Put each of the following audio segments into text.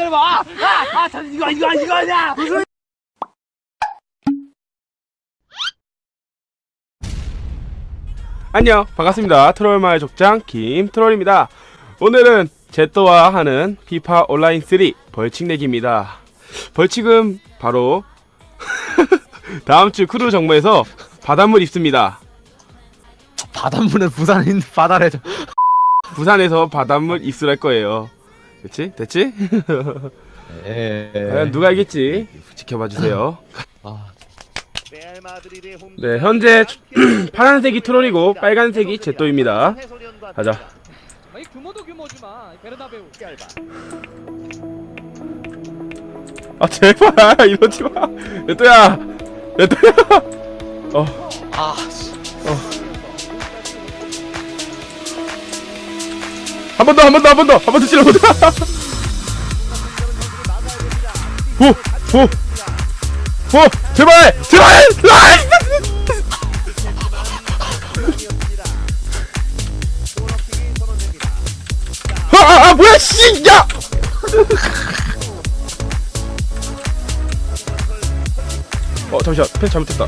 들어봐. 아, 아, 저 이거 이거 이거냐? 무슨? 안녕 반갑습니다 트롤마을 족장 김트롤입니다 오늘은 제또와 하는 피파 온라인 3 벌칙 내기입니다 벌칙은 바로 다음주 크루 정모에서 바닷물 입습니다 바닷물은 부산인 바다래. 부산에서 바닷물 입수할 거예요 그치? 됐지? 예. 과연 누가 이길지 지켜봐 주세요. 아, 네 현재 파란색이 트롤이고 빨간색이 제또입니다. 가자. 이 규모도 규모지만 베르나베우. 아 제발 이러지 마. 제또야 제또야. 어. 아, 한 번 더, 한 번 더, 한 번 더, 한 번더 찔러보자. 오, 오, 오, 제발, 제발, 아! 아, 아, 아, 뭐야, 씨, 야! 어, 잠시만, 펜 잘못했다.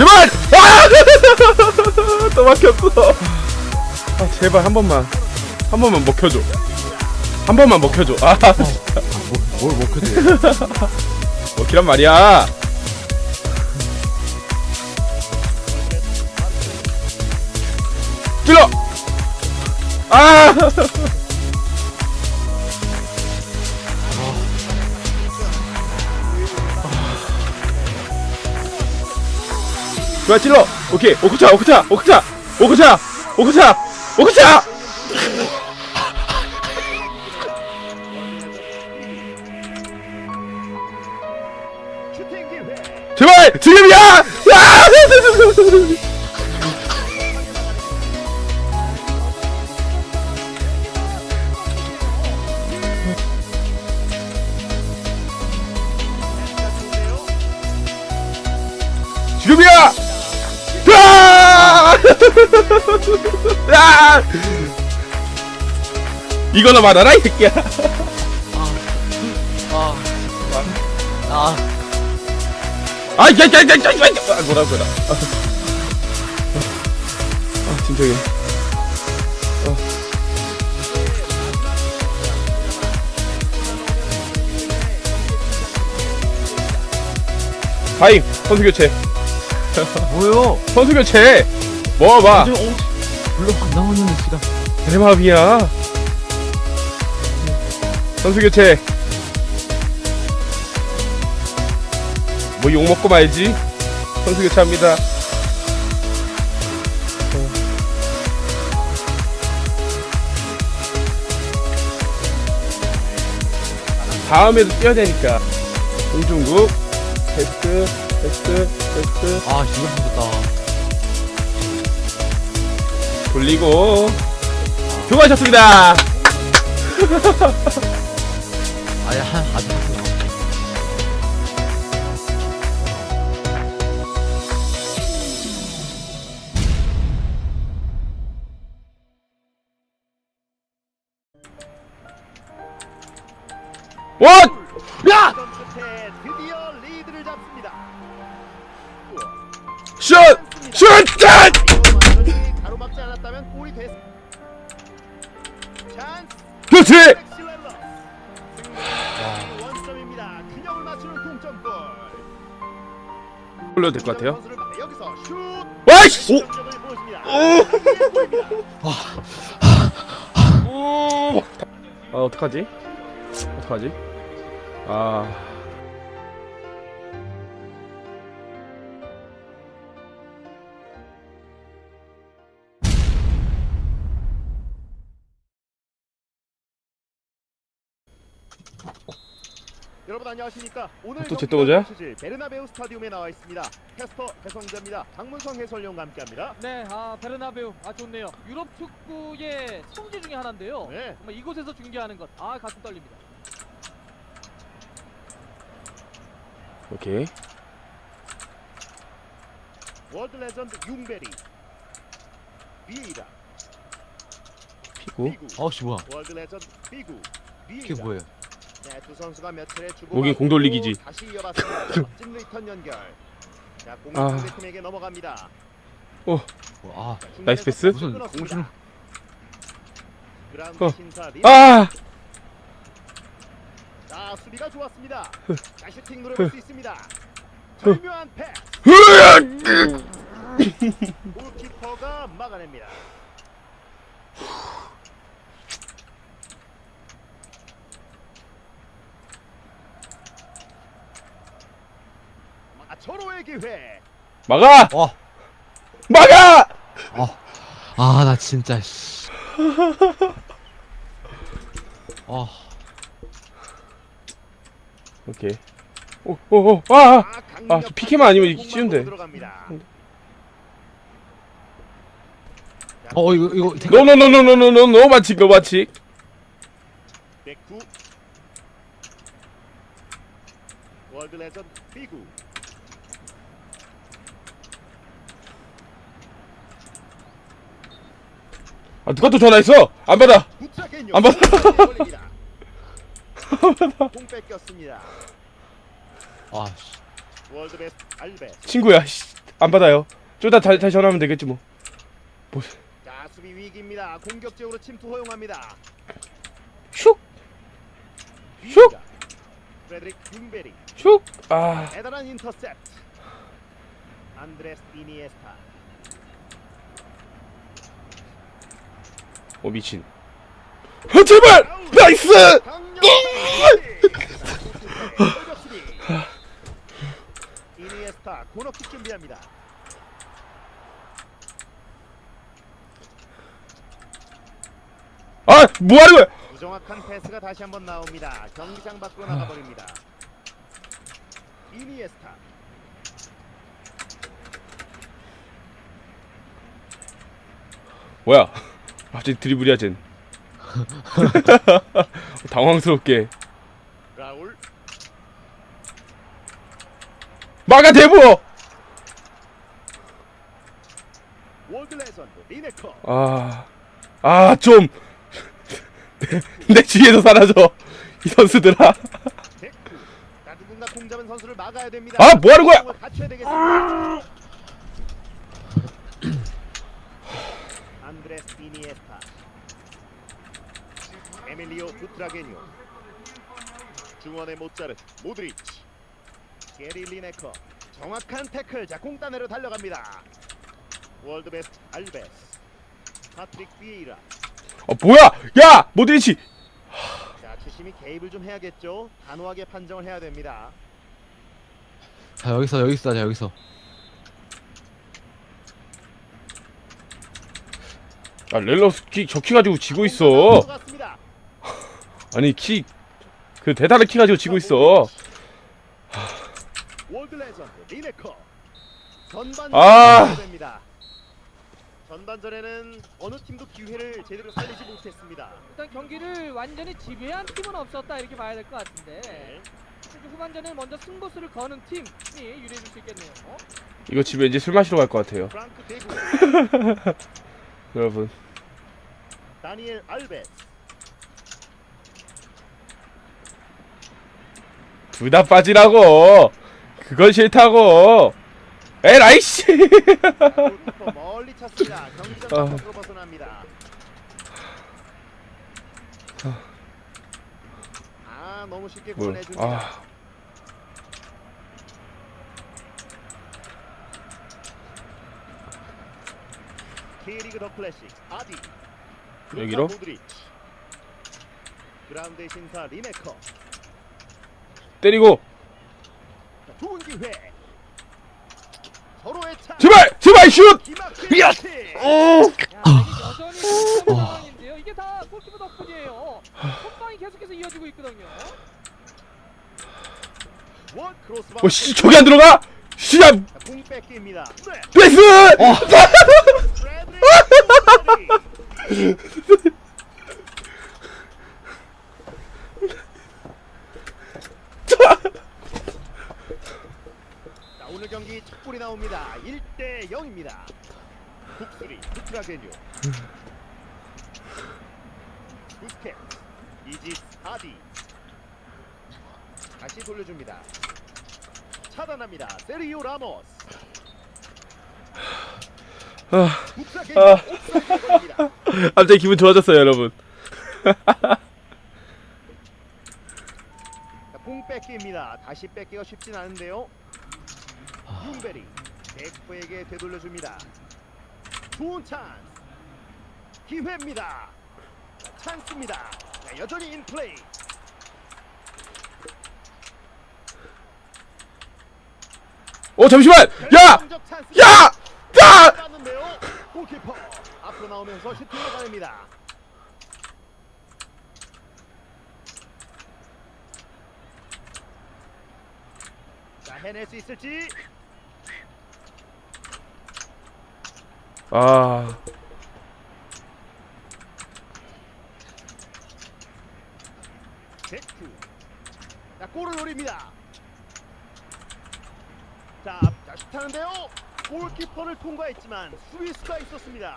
제발! 아! 또 막혔어. 아, 제발 한 번만. 한 번만 먹혀줘. 한 번만 먹혀줘. 아, 진짜. 뭘 먹혀도 먹히란 말이야. 찔러! 아! 좋아 찔러? 오케이. 오크차 오크차 오크차 오크차 오크차 오크차! 제발! 지금이야! 아! 지금이야 아! 아! 이거나 말아라 이 새끼야 아, 아, 아, 야, 야, 야, 야, 야, 야, 아, 뭐라 뭐라. 아, 아 진정해. 어. 하임 선수 교체. 뭐요? 선수 교체. 먹어봐. 이제 어, 물론 안 나오는 시간. 대마비야. 선수 교체. 뭐 욕 먹고 말지. 선수 교체합니다. 어. 다음에도 뛰어야 되니까. 홍중국, 테스트, 테스트, 테스트. 아, 이거 무섭다. 돌리고. 수고하셨습니다. 아야, 나와. 원! 야! 잡습니다. 슛! 슛! 가로막지 않았다면 골이 됐. 찬스 그렇지! 원점입니다. 균형을 맞추는 동점골. 올려도 될 것 같아요. 여기서 슛. 와이씨! 오! 골입니다. 오! 아, 어떡하지? 어떡하지? 아. 여러분 안녕하십니까? 오늘 또? 펼쳐질 베르나베우 스타디움에 나와 있습니다. 캐스터 배성재입니다. 장문성 해설위원과 함께합니다. 네, 아 베르나베우 아 좋네요. 유럽 축구의 성지 중에 하나인데요. 네. 정말 이곳에서 중계하는 것, 아 가슴 떨립니다. 오케이. 월드 레전드 융베리 비에이라 피고 비구 아우씨 뭐야 월드 레전드 비에이라 이게 뭐예요 네, 두 선수가 몇 차례 주고 여기 공 돌리기지. 다시 이어봤습니다. 멋진 리턴 연결. 자, 공이 아. 상대팀에게 넘어갑니다. 뭐, 아 자, 나이스 패스. 무슨. 공주는- 그라운드 어. 신사 리. 아 자, 수비가 좋았습니다. 그. 자, 슈팅 노려볼 수 있습니다. 그. 절묘한 패스. 골키퍼가 막아냅니다. 아, 절호의 기회. 막아! 와 막아! 아나 진짜 씨. 아 오케이. 오 오 오 아! 아, 아, PK만 아니면 공만 쉬운데. 자, 어, 이거- 이거 노노노노노노노 마치 너 마치. 백구. 월드 레전드 비구 아 누가 또 전화했어? 안 받아. 안 받아. 공 뺏겼습니다. 아 씨. 월드 베스트 알베 친구야 씨, 안 받아요. 좀 이따 다시, 다시 전화하면 되겠지 뭐. 자 수비 위기입니다. 공격적으로 침투 허용합니다. 슉! 비자. 프레드릭 융베리. 슉! 아, 대단한 인터셉트. 안드레스 이니에스타 어 미친 어, 제발! 나이스! 이니에스타 코너킥 준비합니다. 아, 뭐 하는 거야? 부정확한 패스가 다시 한번 나옵니다. 경기장 밖으로 나가버립니다. 이니에스타 뭐야? 갑자기 드리블이야, 쟨. 당황스럽게. 라울 막아! 월드 리네커 아, 아, 좀. 내, 내 주위에서 사라져. 이 선수들아. 데크 자 누군가 공 잡은 선수를 막아야 됩니다. 아, 뭐 하는 거야? 공을 갖춰야 되겠습니다. 이니에스타 에밀리오 부트라게뇨 중원의 모짜르 모드리치. 게리 리네커 정확한 태클 자공 따내려 달려갑니다. 월드 베스트 알베스. 파트릭 비에이라. 어, 뭐야? 야! 모드리치! 자 주심이 개입을 좀 해야겠죠? 단호하게 판정을 해야 됩니다. 자 여기서 여기서 자 여기서 아, 렐러스 키, 저키 가지고 지고 있어. 아니, 키, 그 대단한 키 가지고 지고 있어. 아. 전반전에는 어느 팀도 기회를 제대로 살리지 못했습니다. 일단 경기를 완전히 지배한 팀은 없었다 이렇게 봐야 될 것 같은데 네. 후반전에 먼저 승부수를 거는 팀이 유리해질 수 있겠네요. 어? 이거 집에 이제 술 마시러 갈 것 같아요. 프랑크 대구 여러분. 다니엘 알베스 둘 다 빠지라고! 그건 싫다고! 에라이씨! 멀리 찼습니다. 경기장 아. 밖으로 벗어납니다. 아 너무 쉽게 뭐, 보내줍니다. 아, K리그 더 클래식 아디 여기로? 그라운드의 신사 리네커 때리고! 자, 좋은 기회 서로의 차 제발! 제발 슛! 야! 슈팅! 어! 야, 이게 여전히 득점 상황인데요. 이게 다 골키퍼 덕분이에요. 선방이 계속해서 이어지고 있거든요. 원 크로스바 어, 씨, 저기 안 들어가? 씨, 야, 공 뺏기입니다. 네. 패스! 브래드리 자, 오늘 경기 첫 골이 나옵니다. 1대 북스리 부트라게뉴 부스켓 이지스 하디. 다시 돌려줍니다. 차단합니다. 세리오 라모스 아, 아. 갑자기 기분 좋아졌어요, 여러분. 자, 공 뺏기입니다. 다시 뺏기가 쉽진 않은데요. 융베리 백호에게 되돌려줍니다. 좋은 찬스. 기회입니다. 자, 찬스입니다. 자, 여전히 인플레이. 어, 잠시만! 야! 찬스. 야! 야! 맞는데요. 골키퍼 앞으로 나오면서 슈팅을 가냅니다. 자 해낼 수 있을지? 아, 제크 자 골을 노립니다. 자, 자 슛하는데요 골키퍼를 통과했지만 수비수가 있었습니다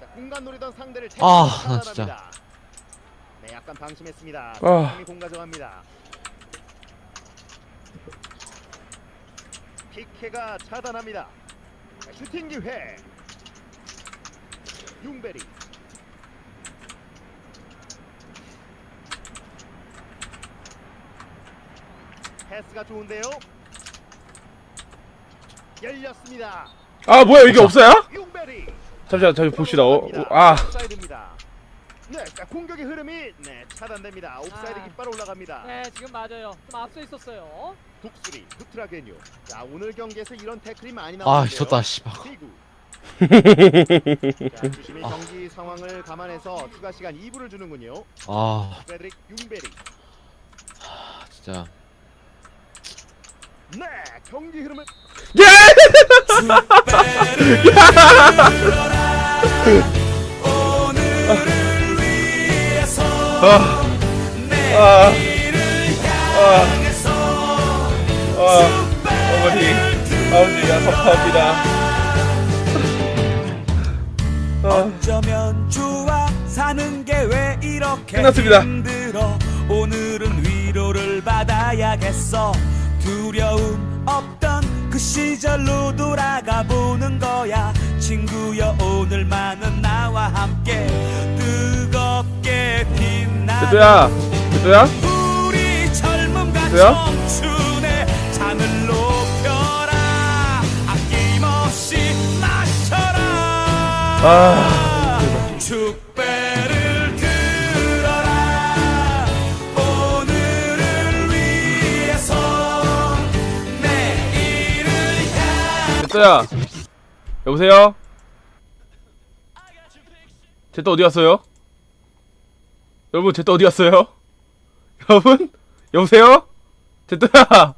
자 공간 노리던 상대를 아, 나 진짜. 차단합니다. 네 약간 방심했습니다 아. 상이 공 가져갑니다 피케가 차단합니다 자, 슈팅 기회 융베리 패스가 좋은데요. 열렸습니다. 아, 뭐야, 이게 없어요? 융베리. 잠시만, 잠시 봅시다. 어, 어, 아, 옵사이드입니다. 네, 자, 공격의 흐름이 네 차단됩니다. 옵사이드 아. 깃발 올라갑니다. 네, 지금 맞아요. 좀 앞서 있었어요. 북스리 부트라게뉴 자 오늘 경기에서 이런 태클이 많이 아 나오는데요. 졌다 씨발. 자 주심이 아. 경기 상황을 감안해서 추가 시간 2분을 주는군요. 아. 페드릭 융베리. 진짜 네 경기 흐름을 아, 아, 아, 아, 어머니, 아버지가 감사합니다. 아, 어쩌면 좋아 사는 게 왜 이렇게 끝났습니다. 힘들어? 오늘은 위로를 받아야겠어 두려움 없던 그 시절로 돌아가 보는 거야. 친구여 오늘만은 나와 함께 뜨겁게 빛나 제또야, 제또야? 우리 젊음과 뭐야? 청춘의 잔을 높여라. 아낌없이 마셔라. 아, 제또야, 여보세요? 제또 어디 갔어요? 여러분, 제또 어디 갔어요? 여러분? 여보세요? 제또야!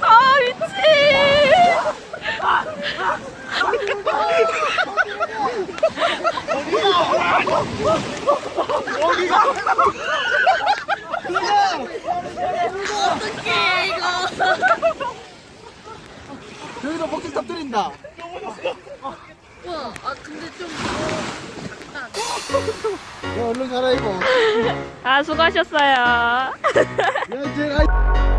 아 미치. 어떡해 이거. 여기도 복직 터뜨린다. 우와, 아 근데 좀 야, 얼른 가라, 이거. 아 수고하셨어요. 야, 이제, 아,